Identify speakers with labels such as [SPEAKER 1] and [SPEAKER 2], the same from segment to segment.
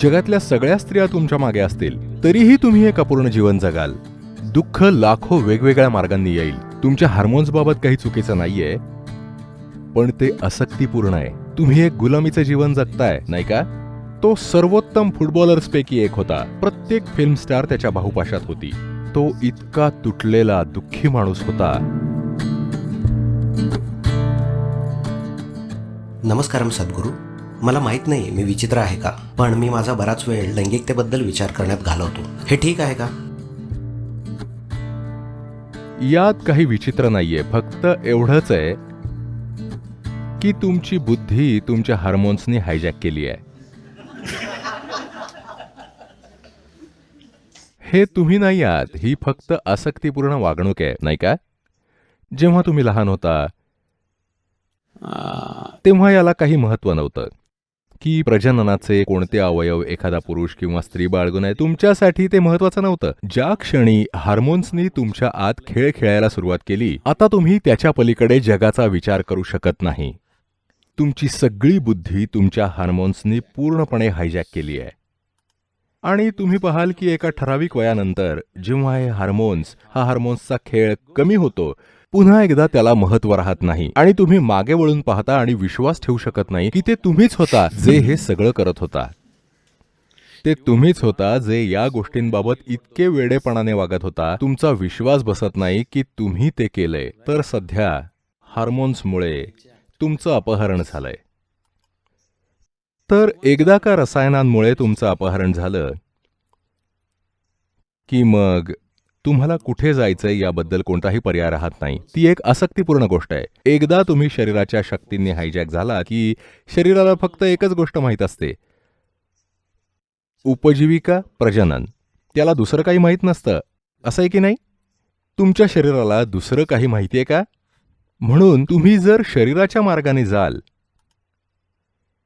[SPEAKER 1] जगातल्या सगळ्या स्त्रिया तुमच्या मागे असतील तरीही तुम्ही एक अपूर्ण जीवन जगाल. दुःख लाखो वेगवेगळ्या मार्गांनी येईल. तुमच्या हार्मोन्स बाबत काही चुकीचं नाहीये. पण ते आसक्तीपूर्ण आहे. तुम्ही एक गुलामीचं जीवन जगताय नाही का? तो सर्वोत्तम फुटबॉलर्सपैकी एक होता. प्रत्येक फिल्म स्टार त्याच्या बाहुपाशात होती. तो इतका तुटलेला दुःखी माणूस होता.
[SPEAKER 2] नमस्कारम सद्गुरू. मला माहीत नाही मी विचित्र आहे का? पण मी माझा बराच वेळ लैंगिकतेबद्दल विचार करण्यात घालवतो. हे ठीक आहे का?
[SPEAKER 1] यात काही विचित्र नाहीये फक्त एवढंच आहे की तुमची बुद्धी तुमच्या हार्मोन्सनी हायजॅक केली आहे. हे तुम्ही नाही आहात ही फक्त आसक्तीपूर्ण वागणूक आहे नाही का? जेव्हा तुम्ही लहान होता तेव्हा याला काही महत्त्व नव्हतं. की प्रजननाचे कोणते अवयव एखादा पुरुष किंवा स्त्री बाळगून आहे तुमच्यासाठी ते महत्वाचं नव्हतं. ज्या क्षणी हार्मोन्सनी तुमच्या आत खेळ खेळायला सुरुवात केली आता तुम्ही त्याच्या पलीकडे जगाचा विचार करू शकत नाही. तुमची सगळी बुद्धी तुमच्या हार्मोन्सनी पूर्णपणे हायजॅक केली आहे. आणि तुम्ही पाहाल की एका ठराविक वयानंतर जेव्हा हे हार्मोन्स हा हार्मोन्सचा खेळ कमी होतो पुन्हा एकदा त्याला महत्त्व राहत नाही. आणि तुम्ही मागे वळून पाहता आणि विश्वास ठेवू शकत नाही की ते तुम्हीच होता जे हे सगळं करत होता. ते तुम्हीच होता जे या गोष्टींबाबत इतके वेडेपणाने वागत होता. तुमचा विश्वास बसत नाही की तुम्ही ते केलंय तर सध्या हार्मोन्समुळे तुमचं अपहरण झालंय. तर एकदा का रसायनांमुळे तुमचं अपहरण झालं? की मग तुम्हाला कुठे जायचंय याबद्दल कोणताही पर्याय राहत नाही. ती एक आसक्तीपूर्ण गोष्ट आहे. एकदा तुम्ही शरीराच्या शक्तींनी हायजॅक झाला की शरीराला फक्त एकच गोष्ट माहीत असते. उपजीविका प्रजनन. त्याला दुसरं काही माहीत नसतं. असं आहे की नाही? तुमच्या शरीराला दुसरं काही माहिती आहे का? म्हणून तुम्ही जर शरीराच्या मार्गाने जाल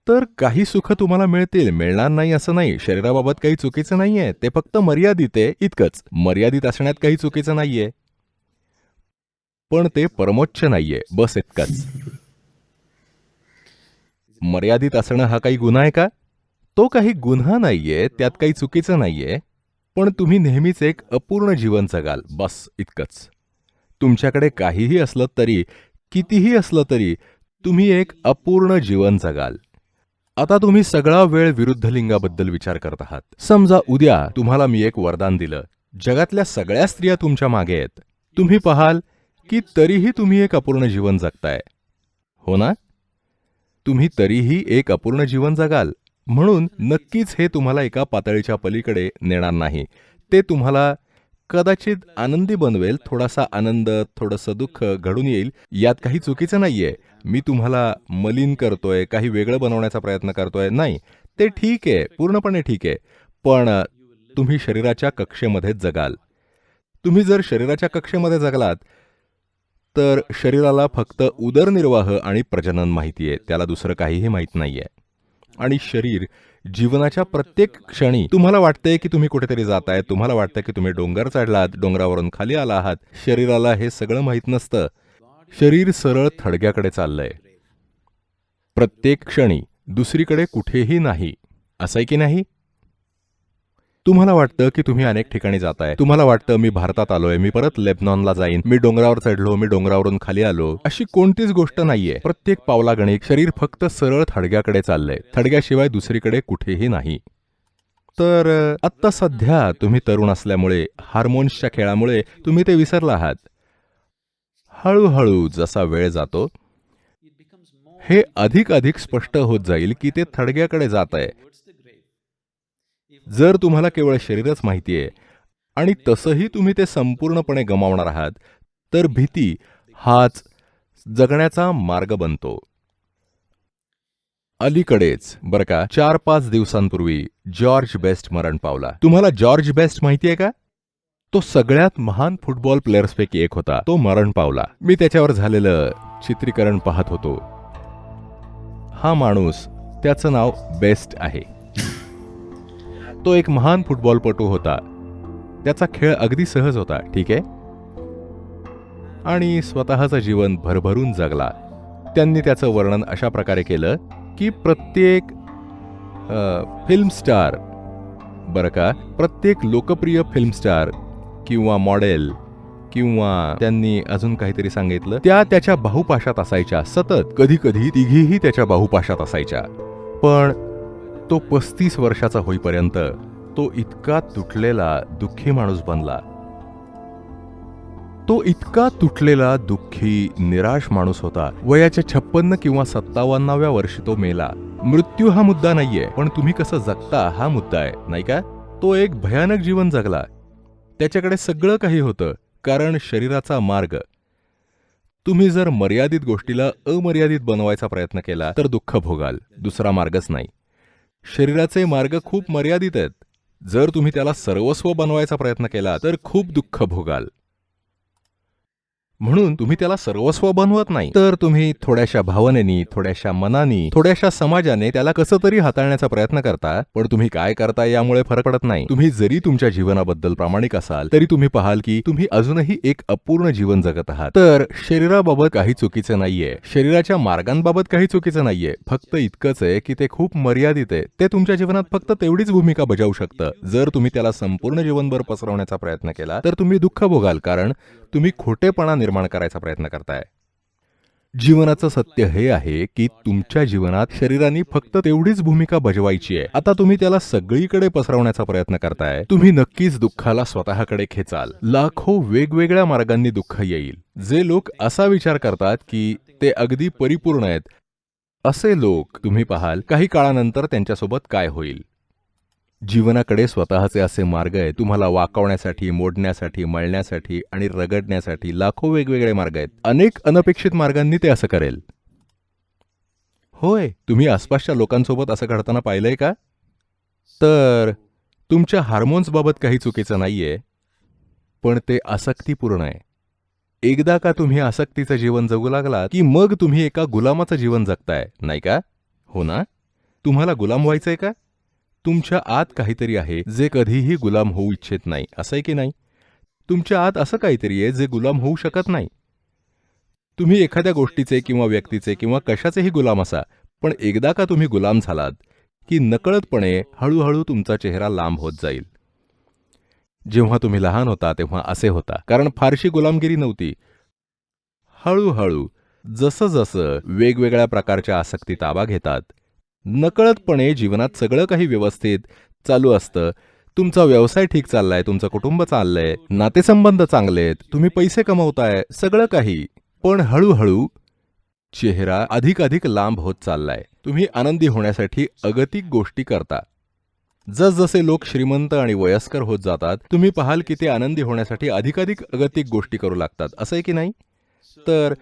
[SPEAKER 1] तर काही सुख तुम्हाला मिळतील. मिळणार नाही असं नाही. शरीराबाबत काही चुकीचं नाहीये. ते फक्त मर्यादित आहे. इतकंच. मर्यादित असण्यात काही चुकीचं नाहीये. पण ते परमोच्च नाहीये. बस इतकंच. मर्यादित असणं हा काही गुन्हा आहे का? तो काही गुन्हा नाहीये. त्यात काही चुकीचं नाहीये. पण तुम्ही नेहमीच एक अपूर्ण जीवन जगाल. बस इतकंच. तुमच्याकडे काहीही असलं तरी कितीही असलं तरी तुम्ही एक अपूर्ण जीवन जगाल. आता तुम्ही सगळा वेळ विरुद्ध लिंगाबद्दल विचार करत आहात. समजा उद्या तुम्हाला मी एक वरदान दिलं. जगातल्या सगळ्या स्त्रिया तुमच्या मागे आहेत. तुम्ही पाहाल की तरीही तुम्ही एक अपूर्ण जीवन जगताय. हो ना? तुम्ही तरीही एक अपूर्ण जीवन जगाल. म्हणून नक्कीच हे तुम्हाला एका पातळीच्या पलीकडे नेणार नाही. ते तुम्हाला कदाचित आनंदी बनवेल थोडासा आनंद थोडंसं दुःख घडून येईल. यात काही चुकीचं नाहीये. मी तुम्हाला मलिन करतोय काही वेगळं बनवण्याचा प्रयत्न करतोय. नाही ते ठीक आहे पूर्णपणे ठीक आहे. पण तुम्ही शरीराच्या कक्षेमध्ये जगाल. तुम्ही जर शरीराच्या कक्षेमध्ये जगलात तर शरीराला फक्त उदरनिर्वाह आणि प्रजनन माहिती आहे. त्याला दुसरं काहीही माहीत नाहीये. आणि शरीर जीवनाच्या प्रत्येक क्षणी तुम्हाला वाटतंय की तुम्ही कुठेतरी जाताय तुम्हाला वाटतं की तुम्ही डोंगर चढलात डोंगरावरून खाली आला आहात. शरीराला हे सगळं माहीत नसतं. शरीर सरळ थडग्याकडे चाललंय. प्रत्येक क्षणी दुसरीकडे कुठेही नाही. असं आहे की नाही? तुम्हाला वाटतं की तुम्ही अनेक ठिकाणी जाताय. तुम्हाला वाटतं मी भारतात आलोय मी परत लेबनॉनला जाईन मी डोंगरावर चढलो मी डोंगरावरून खाली आलो. अशी कोणतीच गोष्ट नाहीये. प्रत्येक पावलागणिक शरीर फक्त सरळ थडग्याकडे चाललंय. थडग्याशिवाय दुसरीकडे कुठेही नाही. तर आत्ता सध्या तुम्ही तरुण असल्यामुळे हार्मोन्सच्या खेळामुळे तुम्ही ते विसरला आहात. हळूहळू जसा वेळ जातो हे अधिक अधिक स्पष्ट होत जाईल की ते थडग्याकडे जात आहे. जर तुम्हाला केवळ शरीरच माहिती आहे आणि तसंही तुम्ही ते संपूर्णपणे गमावणार आहात तर भीती हाच जगण्याचा मार्ग बनतो. अलीकडेच बरं का चार पाच दिवसांपूर्वी जॉर्ज बेस्ट मरण पावला. तुम्हाला जॉर्ज बेस्ट माहिती आहे का? तो सगळ्यात महान फुटबॉल प्लेयर्सपैकी एक होता. तो मरण पावला. मी त्याच्यावर झालेलं चित्रीकरण पाहत होतो. हा माणूस त्याचं नाव बेस्ट आहे. तो एक महान फुटबॉलपटू होता. त्याचा खेळ अगदी सहज होता ठीक आहे? आणि स्वतःचं जीवन भरभरून जगला. त्यांनी त्याचं वर्णन अशा प्रकारे केलं की प्रत्येक फिल्म स्टार बरं का प्रत्येक लोकप्रिय फिल्म स्टार किंवा मॉडेल किंवा त्यांनी अजून काहीतरी सांगितलं त्या त्याच्या बाहुपाशात असायच्या. सतत कधी कधी तिघीही त्याच्या बाहुपाशात असायच्या. पण तो पस्तीस वर्षाचा होईपर्यंत तो इतका तुटलेला दुःखी माणूस बनला. तो इतका तुटलेला दुःखी निराश माणूस होता. वयाच्या छप्पन्न किंवा सत्तावन्नाव्या वर्षी तो मेला. मृत्यू हा मुद्दा नाहीये पण तुम्ही कसं जगता हा मुद्दा आहे नाही का? तो एक भयानक जीवन जगला. त्याच्याकडे सगळं काही होतं कारण शरीराचा मार्ग. तुम्ही जर मर्यादित गोष्टीला अमर्यादित बनवायचा प्रयत्न केला तर दुःख भोगाल. दुसरा मार्गच नाही. शरीराचे मार्ग खूप मर्यादित आहेत. जर तुम्ही त्याला सर्वस्व बनवायचा प्रयत्न केला तर खूप दुःख भोगाल. म्हणून तुम्ही त्याला सर्वस्व बनवत नाही. तर तुम्ही थोड्याशा भावनेनी थोड्याशा मनानी थोड्याशा समाजाने त्याला कसं तरी हाताळण्याचा प्रयत्न करता पण तुम्ही काय करता यामुळे फरक पडत नाही. तुम्ही जरी तुमच्या जीवनाबद्दल प्रामाणिक असाल तरी तुम्ही पाहाल की तुम्ही अजूनही एक अपूर्ण जीवन जगत आहात. तर शरीराबाबत काही चुकीचं नाहीये. शरीराच्या मार्गांबाबत काही चुकीचं नाहीये. फक्त इतकंच आहे की ते खूप मर्यादित आहे. ते तुमच्या जीवनात फक्त तेवढीच भूमिका बजावू शकतं. जर तुम्ही त्याला संपूर्ण जीवनभर पसरवण्याचा प्रयत्न केला तर तुम्ही दुःख भोगाल कारण तुम्ही खोटेपणा निर्माण करायचा प्रयत्न करताय. जीवनाचं सत्य हे आहे की तुमच्या जीवनात शरीराने फक्त तेवढीच भूमिका बजवायची आहे. आता तुम्ही त्याला सगळीकडे पसरवण्याचा प्रयत्न करताय. तुम्ही नक्कीच दुःखाला स्वतःकडे खेचाल. लाखो वेगवेगळ्या मार्गांनी दुःख येईल. जे लोक असा विचार करतात की ते अगदी परिपूर्ण आहेत असे लोक तुम्ही पाहाल काही काळानंतर त्यांच्यासोबत काय होईल. जीवनाकडे स्वतःचे असे मार्ग आहे तुम्हाला वाकवण्यासाठी मोडण्यासाठी मळण्यासाठी आणि रगडण्यासाठी लाखो वेगवेगळे मार्ग आहेत. अनेक अनपेक्षित मार्गांनी ते असं करेल. होय तुम्ही आसपासच्या लोकांसोबत असं घडताना पाहिलंय का? तर तुमच्या हार्मोन्सबाबत काही चुकीचं नाहीये पण ते आसक्तीपूर्ण आहे. एकदा का तुम्ही आसक्तीचं जीवन जगू लागलात की मग तुम्ही एका गुलामाचं जीवन जगताय नाही का? हो ना? तुम्हाला गुलाम व्हायचंय का? तुमच्या आत काहीतरी आहे जे कधीही गुलाम होऊ इच्छित नाही. असं आहे की नाही? तुमच्या आत असं काहीतरी आहे जे गुलाम होऊ शकत नाही. तुम्ही एखाद्या गोष्टीचे किंवा व्यक्तीचे किंवा कशाचेही गुलाम असा पण एकदा का तुम्ही गुलाम झालात की नकळतपणे हळूहळू तुमचा चेहरा लांब होत जाईल. जेव्हा तुम्ही लहान होता तेव्हा असे होता. कारण फारशी गुलामगिरी नव्हती. हळूहळू जसं जसं वेगवेगळ्या प्रकारच्या आसक्ती ताबा घेतात नकळतपणे जीवनात सगळं काही व्यवस्थित चालू असतं. तुमचा व्यवसाय ठीक चाललाय तुमचं कुटुंब चाललंय नातेसंबंध चांगलेत तुम्ही पैसे कमवताय सगळं काही. पण हळूहळू चेहरा अधिक अधिक लांब होत चाललाय. तुम्ही आनंदी होण्यासाठी अगतिक गोष्टी करता. जसजसे लोक श्रीमंत आणि वयस्कर होत जातात तुम्ही पाहाल की ते आनंदी होण्यासाठी अधिकाधिक अगतिक गोष्टी करू लागतात. असं आहे की नाही? तर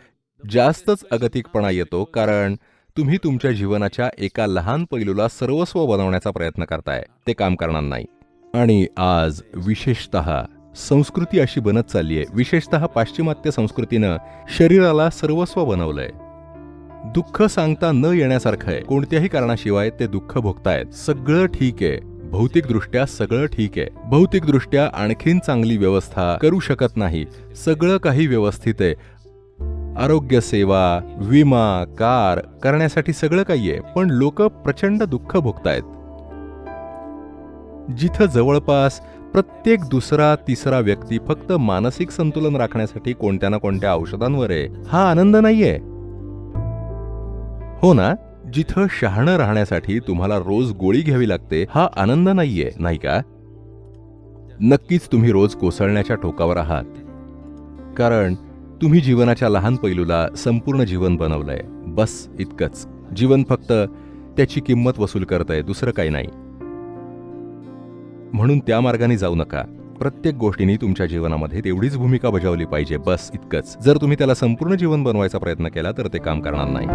[SPEAKER 1] जास्तच अगतिकपणा येतो कारण तुम्ही तुमच्या जीवनाच्या एका लहान पैलूला सर्वस्व बनवण्याचा प्रयत्न करताय. ते काम करणार नाही. आणि आज विशेषत संस्कृती अशी बनत चालली आहे विशेषत पाश्चिमात्य संस्कृतीनं शरीराला सर्वस्व बनवलंय. दुःख सांगता न येण्यासारखं आहे. कोणत्याही कारणाशिवाय ते दुःख भोगतायत. सगळं ठीक आहे. भौतिकदृष्ट्या सगळं ठीक आहे. भौतिकदृष्ट्या आणखीन चांगली व्यवस्था करू शकत नाही. सगळं काही व्यवस्थित आहे. आरोग्यसेवा विमा कार करण्यासाठी सगळं काही आहे पण लोक प्रचंड दुःख भोगतायत. जिथं जवळपास प्रत्येक दुसरा तिसरा व्यक्ती फक्त मानसिक संतुलन राखण्यासाठी कोणत्या ना कोणत्या औषधांवर आहे हा आनंद नाहीये. हो ना? जिथं शहाणं राहण्यासाठी तुम्हाला रोज गोळी घ्यावी लागते हा आनंद नाहीये नाही का? नक्कीच तुम्ही रोज कोसळण्याच्या टोकावर आहात. कारण तुम्ही जीवनाच्या लहान पैलूला संपूर्ण जीवन बनवलंय. बस इतकंच. जीवन फक्त त्याची किंमत वसूल करतंय दुसरं काही नाही. म्हणून त्या मार्गाने जाऊ नका. प्रत्येक गोष्टीने तुमच्या जीवनामध्ये तेवढीच भूमिका बजावली पाहिजे. बस इतकंच. जर तुम्ही त्याला संपूर्ण जीवन बनवायचा प्रयत्न केला तर ते काम करणार नाही.